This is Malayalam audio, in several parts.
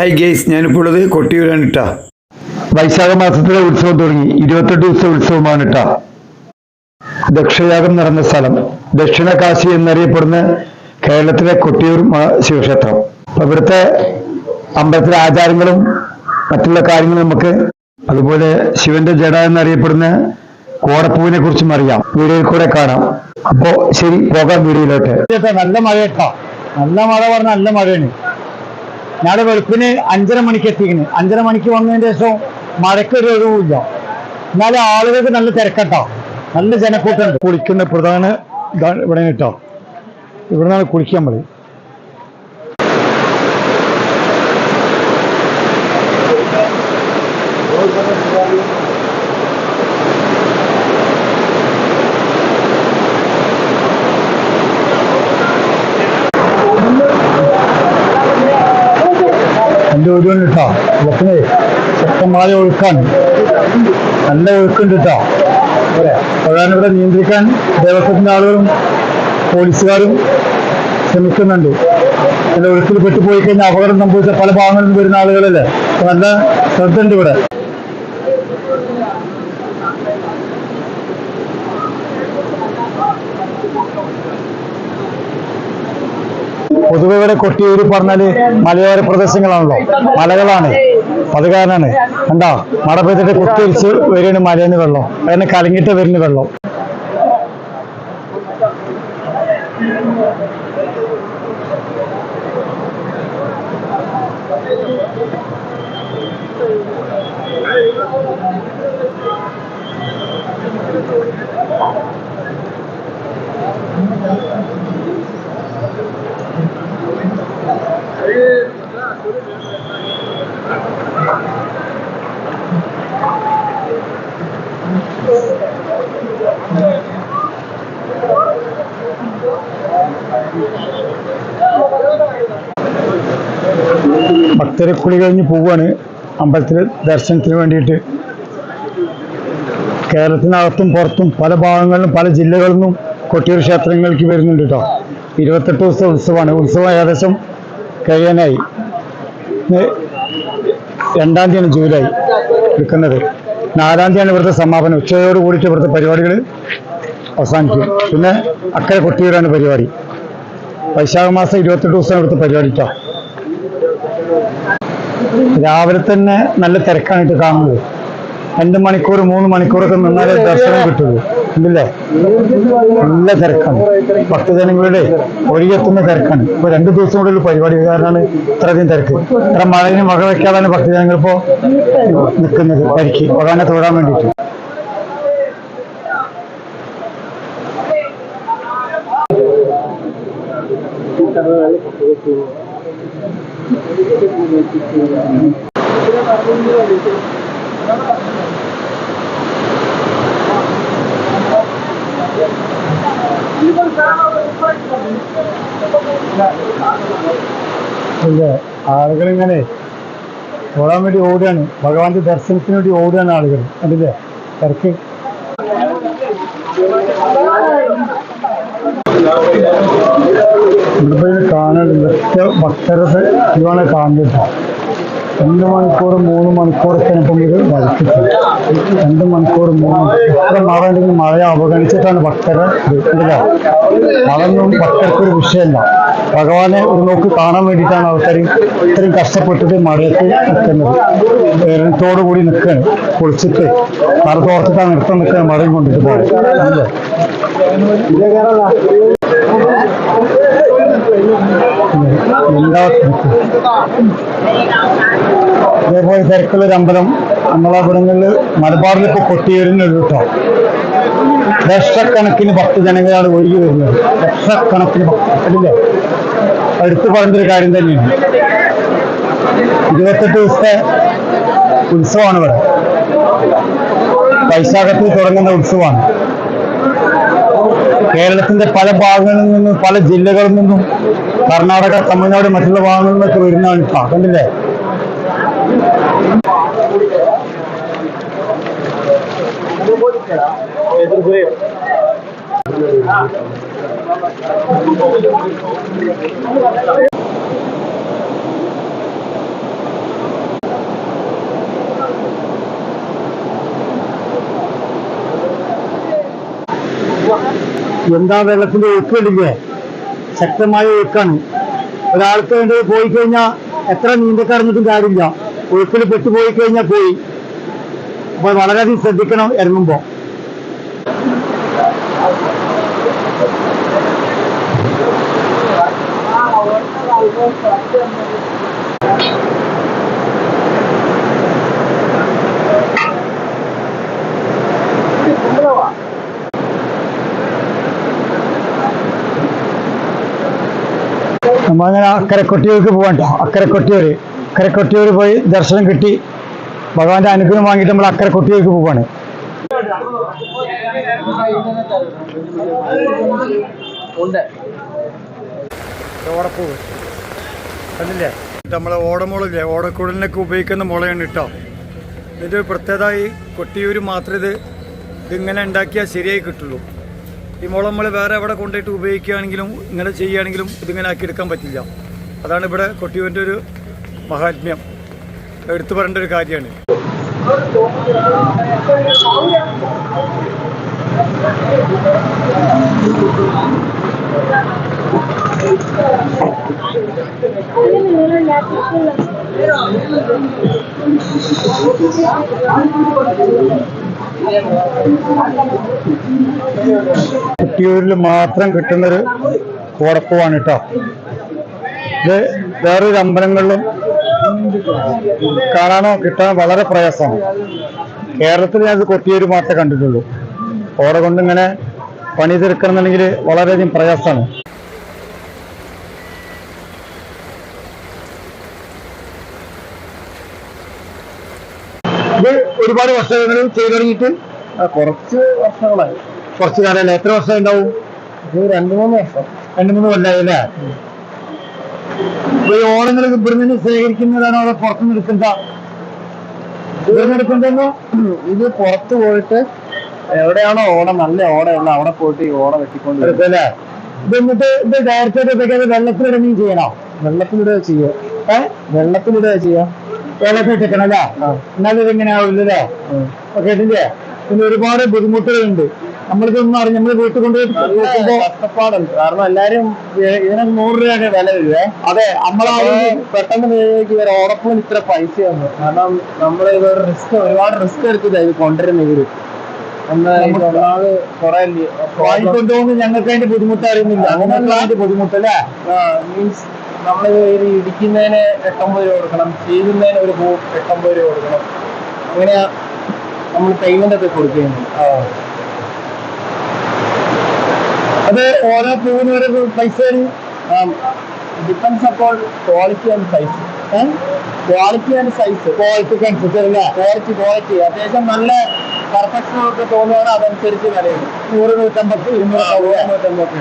ഹൈ ഗേസ് ഞാനിപ്പോൾ ഉള്ളത് കൊട്ടിയൂരാണ് ഇട്ടാ വൈശാഖ മാസത്തിലെ ഉത്സവം തുടങ്ങി. ഇരുപത്തെട്ട് ദിവസത്തെ ഉത്സവമാണ് ഇട്ട ദക്ഷയാഗം നടന്ന സ്ഥലം. ദക്ഷിണ കാശി എന്നറിയപ്പെടുന്ന കേരളത്തിലെ കൊട്ടിയൂർ ശിവക്ഷേത്രം. അപ്പൊ ഇവിടുത്തെ അമ്പലത്തിലെ ആചാരങ്ങളും മറ്റുള്ള കാര്യങ്ങളും നമുക്ക് അതുപോലെ ശിവന്റെ ജഡ എന്നറിയപ്പെടുന്ന കോടപ്പൂവിനെ കുറിച്ചും അറിയാം. വീഡിയോയിൽ കൂടെ കാണാം. അപ്പോ ശരി പോകാം വീഡിയോയിലോട്ട്. നല്ല മഴ കേട്ടോ. നല്ല മഴ പറഞ്ഞ നല്ല മഴയാണ്. ഞാൻ വെളുപ്പിന് അഞ്ചര മണിക്ക് എത്തിക്കുന്നു. അഞ്ചര മണിക്ക് വന്നതിന് ശേഷം മഴയ്ക്ക് ഒരു ഒഴിവില്ല എന്നാലും ആളുകൾക്ക് നല്ല തിരക്കട്ടോ. നല്ല ജനക്കൂട്ടുണ്ട് കുളിക്കുന്ന പ്രധാന ഇവിടെ കേട്ടോ. ഇവിടെ നിന്നാണ് കുളിക്കാൻ നമ്മൾ എന്റെ ഒരു കേട്ടോ വെക്കണേ ശക്തമായ ഒഴുക്കാണ്. നല്ല ഒഴുക്കുണ്ട് കേട്ടോ പ്രധാനം ഇവിടെ നിയന്ത്രിക്കാൻ ദേവസ്വത്തിന്റെ ആളുകളും പോലീസുകാരും ശ്രമിക്കുന്നുണ്ട്. ചില ഒഴുക്കിൽ പെട്ടുപോയി കഴിഞ്ഞാൽ അപകടം സംഭവിച്ച പല ഭാഗങ്ങളിൽ വരുന്ന ആളുകളല്ലേ? നല്ല ശ്രദ്ധ ഉണ്ട് ഇവിടെ. പൊതുവെ ഇവിടെ കൊട്ടിയൂര് പറഞ്ഞാൽ മലയോര പ്രദേശങ്ങളാണല്ലോ. മലകളാണ്. അത് കാരണമാണ് കണ്ടോ? മട പെയ്തിട്ട് കുത്തിരിച്ച് വരുന്ന മലയെന്ന് വെള്ളം. അതിന് കലങ്ങിട്ട് വരുന്ന വെള്ളം. ഭക്തരെ കുളി കഴിഞ്ഞ് പോവുകയാണ് അമ്പലത്തിൽ ദർശനത്തിന് വേണ്ടിയിട്ട്. കേരളത്തിനകത്തും പുറത്തും പല ഭാഗങ്ങളിലും പല ജില്ലകളിൽ നിന്നും കൊട്ടിയൂർ ക്ഷേത്രങ്ങൾക്ക് വരുന്നുണ്ട് കേട്ടോ ഇരുപത്തെട്ട് ദിവസത്തെ ഉത്സവമാണ്. ഉത്സവം ഏകദേശം കഴിയാനായി. രണ്ടാം തീയതിയാണ് ജൂലൈ എടുക്കുന്നത്. നാലാം തീയതിയാണ് ഇവിടുത്തെ സമാപനം. ഉച്ചയോട് കൂടിയിട്ട് ഇവിടുത്തെ പരിപാടികൾ അവസാനിക്കും. പിന്നെ അക്കരെ കൊട്ടിയൂരാണ് പരിപാടി. വൈശാഖ മാസം ഇരുപത്തെട്ട് ദിവസം എടുത്ത് പരിപാടിക്കാം രാവിലെ തന്നെ നല്ല തിരക്കാണ് ഇട്ട് കാണുന്നത്. രണ്ട് മണിക്കൂർ മൂന്ന് മണിക്കൂറൊക്കെ നിന്നാലേ ദർശനം കിട്ടുള്ളൂ. ഇല്ലേ നല്ല തിരക്കാണ്. ഭക്തജനങ്ങളുടെ ഒഴുകിയെത്തുന്ന തിരക്കാണ്. ഇപ്പൊ രണ്ടു ദിവസം കൂടെ പരിപാടി കാരണമാണ് ഇത്രയധികം തിരക്ക്. ഇത്ര മഴയിന് മഴ വയ്ക്കാതാണ് ഭക്തജനങ്ങൾ ഇപ്പോ നിൽക്കുന്നത്. പരിക്ക് ഭഗവാനെ തൊഴാൻ വേണ്ടിയിട്ട്. ഇങ്ങനെ തൊഴാൻ വേണ്ടി ഓടുകയാണ്. ഭഗവാന്റെ ദർശനത്തിന് വേണ്ടി ഓടുകയാണ് ആളുകൾ. അതില്ലേ തിരക്ക്. ഇവിടെ നൃത്ത ഭക്തരത് ഇതാണ് കാണുന്നത് രണ്ട് മണിക്കൂർ മൂന്ന് മണിക്കൂറൊക്കെ ഇപ്പം ഇത് വരച്ചിട്ടുണ്ട്. രണ്ട് മണിക്കൂർ മൂന്ന് എത്ര മഴ ഉണ്ടെങ്കിൽ മഴയെ അവഗണിച്ചിട്ടാണ് ഭക്തരെ ഇല്ല അതൊന്നും ഭക്തർക്ക് ഒരു വിഷയമല്ല. ഭഗവാനെ ഒരു നോക്ക് കാണാൻ വേണ്ടിയിട്ടാണ് ആൾക്കാർ ഇത്രയും കഷ്ടപ്പെട്ടിട്ട് മഴയത്ത് നിൽക്കുന്നത്. വേനത്തോടു കൂടി നിൽക്കുകയാണ്. കുളിച്ചിട്ട് മഴ തോർത്തിട്ടാണ് നൃത്തം നിൽക്കുന്നത് മഴയും കൊണ്ടിട്ട് പോകുന്നത് അല്ലേ? അതേപോലെ തിരക്കുള്ളൊരു അമ്പലം നമ്മളവിടങ്ങളിൽ മലബാറിലിപ്പോ കൊട്ടിയൂരിനുള്ളൂ കേട്ടോ ലക്ഷക്കണക്കിന് ഭക്ത ജനങ്ങളാണ് ഒഴുകി വരുന്നത്. ലക്ഷക്കണക്കിന് ഭക്തല്ലേ എടുത്തു പറഞ്ഞൊരു കാര്യം തന്നെയാണ്. ഇരുപത്തെട്ട് ദിവസത്തെ ഉത്സവമാണ് ഇവിടെ. വൈശാഖത്തിൽ തുടങ്ങുന്ന ഉത്സവമാണ്. കേരളത്തിന്റെ പല ഭാഗങ്ങളിൽ നിന്നും പല ജില്ലകളിൽ നിന്നും കർണാടക തമിഴ്നാട് മറ്റുള്ള ഭാഗങ്ങളിൽ നിന്നൊക്കെ വരുന്നതാണ് ഇപ്പൊ. കണ്ടില്ലേ? എന്താ വെള്ളത്തിന്റെ ഒപ്പില്ലേ ശക്തമായ ഒഴുക്കാണ്. ഒരാൾക്ക് വേണ്ടി പോയി കഴിഞ്ഞാൽ എത്ര നീന്തക്കറിഞ്ഞിട്ടും കാര്യമില്ല. ഒഴുക്കിൽ പെട്ടുപോയി കഴിഞ്ഞാൽ പോയി. അപ്പൊ വളരെയധികം ശ്രദ്ധിക്കണം ഇറങ്ങുമ്പോ. നമ്മങ്ങനെ അക്കരെ കൊട്ടിയൂർക്ക് പോകണ്ട അക്കരെ കൊട്ടിയൂർ അക്കരെ കൊട്ടിയൂർ പോയി ദർശനം കിട്ടി. ഭഗവാന്റെ അനുഗ്രഹം വാങ്ങിയിട്ട് നമ്മൾ അക്കരെ കൊട്ടിയൂർക്ക് പോവാണ്. ഓടപ്പൂവ് കണ്ടില്ലേ? നമ്മളെ ഓടമുളില്ലേ ഓടക്കുഴലിനൊക്കെ ഉപയോഗിക്കുന്ന മുളയാണ് കേട്ടോ ഇത് പ്രത്യേകത ഈ കൊട്ടിയൂർ മാത്രമേ ഇത് ഇതിങ്ങനെ ഉണ്ടാക്കിയാൽ ശരിയായി കിട്ടുള്ളൂ. ഈ മുള നമ്മൾ വേറെ എവിടെ കൊണ്ടുപോയിട്ട് ഉപയോഗിക്കുകയാണെങ്കിലും ഇങ്ങനെ ചെയ്യുകയാണെങ്കിലും ഇതിങ്ങനെ ആക്കി എടുക്കാൻ പറ്റില്ല. അതാണ് ഇവിടെ കൊട്ടിയൂരിന്റെ ഒരു മഹാത്മ്യം. എടുത്തു പറയേണ്ട ഒരു കാര്യമാണ്. കൊട്ടിയൂരിൽ മാത്രം കിട്ടുന്നൊരു ഉറപ്പുമാണ് കേട്ടോ ഇത് വേറൊരു അമ്പലങ്ങളിലും കാണാനോ കിട്ടാനോ വളരെ പ്രയാസമാണ്. കേരളത്തിൽ ഞാനത് കൊട്ടിയൂർ മാത്രമേ കണ്ടിട്ടുള്ളൂ. ഓടെ കൊണ്ടിങ്ങനെ പണി തീർക്കണമെന്നുണ്ടെങ്കിൽ വളരെയധികം പ്രയാസമാണ് ഇത് ഒരുപാട് വർഷങ്ങൾ ചെയ്തു തുടങ്ങിയിട്ട് കുറച്ച് വർഷങ്ങളായി. കുറച്ച് കാലമല്ലേ? എത്ര വർഷം ഉണ്ടാവും രണ്ടു മൂന്ന് വർഷം. രണ്ടു മൂന്ന് കൊല്ലായി അല്ലേ ഈ ഓണങ്ങൾ ഇവിടുന്ന് ശേഖരിക്കുന്നതാണോ അവിടെ പുറത്തുനിന്ന് നിൽക്കുന്ന ഇവിടുന്ന് ഇത് പുറത്ത് പോയിട്ട് എവിടെയാണോ ഓണം നല്ല ഓടയുള്ള അവിടെ പോയിട്ട് ഈ ഓട വെട്ടിക്കൊണ്ട് അല്ലേ എടുക്കല്ലേ? ഇത് എന്നിട്ട് ഇത് ഡയറക്റ്റ് ആയിട്ട് വെള്ളത്തിലിറങ്ങി ചെയ്യണോ? വെള്ളത്തിലിടുക ചെയ്യുക ഏഹ് വെള്ളത്തിലിടുക ചെയ്യുക വെള്ളത്തിൽ ഇട്ടിക്കണം അല്ലേ എന്നാലും ഇതിങ്ങനെ ആവില്ലല്ലേ അപ്പൊ കേട്ടില്ലേ പിന്നെ ഒരുപാട് ബുദ്ധിമുട്ടുകളുണ്ട്. നമ്മളിതൊന്നും അറിഞ്ഞ് നമ്മൾ വീട്ടിൽ കൊണ്ട് നല്ല കഷ്ടപ്പാടുണ്ട്. കാരണം എല്ലാരും ഇതിന് നൂറ് രൂപയാണ് വില വരുവേ. അതെ നമ്മളാണ് പെട്ടെന്ന് വിചാരിക്കും വരെ ഓടപ്പോൾ ഇത്ര പൈസയാണ് കാരണം നമ്മൾ ഒരു റിസ്ക് ഒരുപാട് റിസ്ക് എടുത്തില്ല ഇത് കൊണ്ടുവരുന്നെങ്കിൽ ഒന്ന് വാങ്ങിക്കൊണ്ടുപോകുമ്പോൾ ഞങ്ങൾക്ക് അതിന്റെ ബുദ്ധിമുട്ട് അറിയുന്നില്ല. അങ്ങനെയുള്ള അതിന്റെ ബുദ്ധിമുട്ടല്ലേ? മീൻസ് നമ്മൾ ഇത് ഇടിക്കുന്നതിന് എട്ടൊമ്പത് രൂപ കൊടുക്കണം ചെയ്യുന്നതിന് ഒരു പൂ എട്ടൊമ്പത് രൂപ കൊടുക്കണം. അങ്ങനെ നമ്മൾ പേയ്മെന്റ് ഒക്കെ കൊടുക്കുകയാണ് അത് ഓരോ പൂവിന് ഓരോ പൈസ ഡിപ്പെൻസ് അപ്പോൾ quality and size quality and size ക്വാളിറ്റിക്ക് അനുസരിച്ചല്ലേ ക്വാളിറ്റി ക്വാളിറ്റി അത്യാവശ്യം നല്ല പെർഫെക്ഷൻ ഒക്കെ തോന്നുകയാണ് അതനുസരിച്ച് വിലയുണ്ട് നൂറ് നൂറ്റമ്പത് ഇരുന്നൂറ് നൂറ്റമ്പത്.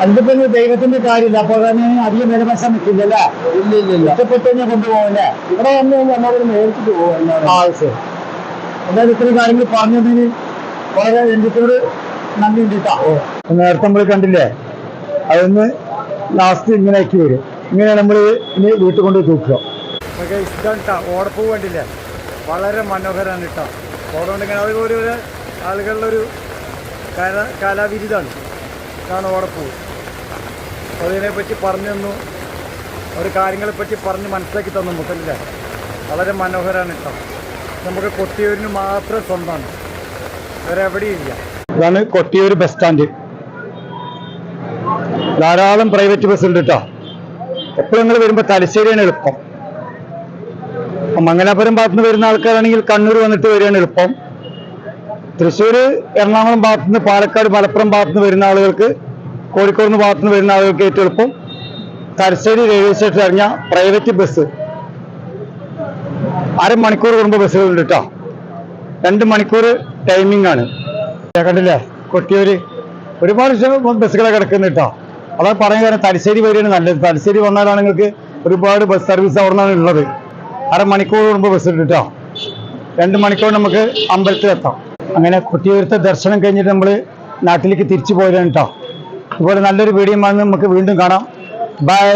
അതിപ്പോ പിന്നെ ദൈവത്തിന്റെ കാര്യമില്ല. അപ്പൊ തന്നെ അധികം ഇല്ല ഇല്ല ഇഷ്ടപ്പെട്ട് കഴിഞ്ഞാൽ കൊണ്ടുപോകല്ലേ ഇവിടെ എന്നെ കഴിഞ്ഞാൽ നമ്മളൊരു മേടിച്ചിട്ട് പോകും എന്നാണ് ആ ശരി. എന്തായാലും ഇത്രയും കാര്യങ്ങൾ പറഞ്ഞതിന് വളരെ രഞ്ജിത്തോട് നന്ദി ഉണ്ടിട്ടാ നേരത്തെ നമ്മൾ കണ്ടില്ലേ? അതൊന്ന് ലാസ്റ്റ് ഇങ്ങനെ ആക്കി വരും. ഇങ്ങനെ നമ്മൾ ഇനി വീട്ടിൽ കൊണ്ട് തൂക്കുക. ഇഷ്ടം കേട്ടോ ഓടപ്പൂ കണ്ടില്ലേ? വളരെ മനോഹരമാണ് കേട്ടോ ഓടുകൊണ്ടിങ്ങനെ അത് ഒരു ഒരു ആളുകളുടെ ഒരു കല കലാവിരുതാണ്. ഇതാണ് ഓടപ്പൂ അതിനെപ്പറ്റി പറഞ്ഞു തന്നു. ഒരു കാര്യങ്ങളെപ്പറ്റി പറഞ്ഞ് മനസ്സിലാക്കി തന്നു മുതലില്ല വളരെ മനോഹരമാണ് കേട്ടോ. നമുക്ക് കൊട്ടിയൂരിന് മാത്രം സ്വന്തമാണ്. വേറെ ഇല്ല ഇതാണ് കൊട്ടിയൂർ ബസ് സ്റ്റാൻഡ് ധാരാളം പ്രൈവറ്റ് ബസ് ഉണ്ട് കേട്ടോ. എപ്പോഴും നിങ്ങൾ വരുമ്പോൾ തലശ്ശേരിയാണ് എളുപ്പം. മംഗലാപുരം ഭാഗത്തുനിന്ന് വരുന്ന ആൾക്കാരാണെങ്കിൽ കണ്ണൂർ വന്നിട്ട് വരികയാണ് എളുപ്പം. തൃശ്ശൂർ എറണാകുളം ഭാഗത്തുനിന്ന് പാലക്കാട് മലപ്പുറം ഭാഗത്തുനിന്ന് വരുന്ന ആളുകൾക്ക് കോഴിക്കോട് നിന്ന് ഭാഗത്തുനിന്ന് വരുന്ന ആളുകൾക്ക് ഏറ്റവും എളുപ്പം തലശ്ശേരി റെയിൽവേ സ്റ്റേഷനിൽ ഇറങ്ങിയ പ്രൈവറ്റ് ബസ് അരമണിക്കൂർ കൂടുമ്പോൾ ബസ്സുകളുണ്ട് കേട്ടോ രണ്ട് മണിക്കൂർ ടൈമിംഗ് ആണ്. കണ്ടില്ലേ? കൊട്ടിയൂര്. ഒരുപാട് ബസ്സുകളെ കിടക്കുന്നു കേട്ടോ അതാ പറയാൻ കാരണം തലശ്ശേരി വരികയാണ് നല്ലത്. തലശ്ശേരി വന്നാലാണ് നിങ്ങൾക്ക് ഒരുപാട് ബസ് സർവീസ് അവിടെ നിന്നാണ് ഉള്ളത്. അരമണിക്കൂർ കൂടുമ്പോൾ ബസ് ഉണ്ട് കേട്ടോ രണ്ട് മണിക്കൂർ നമുക്ക് അമ്പലത്തിൽ എത്താം. അങ്ങനെ കൊട്ടിയൂരത്തെ ദർശനം കഴിഞ്ഞിട്ട് നമ്മൾ നാട്ടിലേക്ക് തിരിച്ചു പോയതാണ് കേട്ടോ അതുപോലെ നല്ലൊരു വീഡിയോ നമുക്ക് വീണ്ടും കാണാം. ബൈ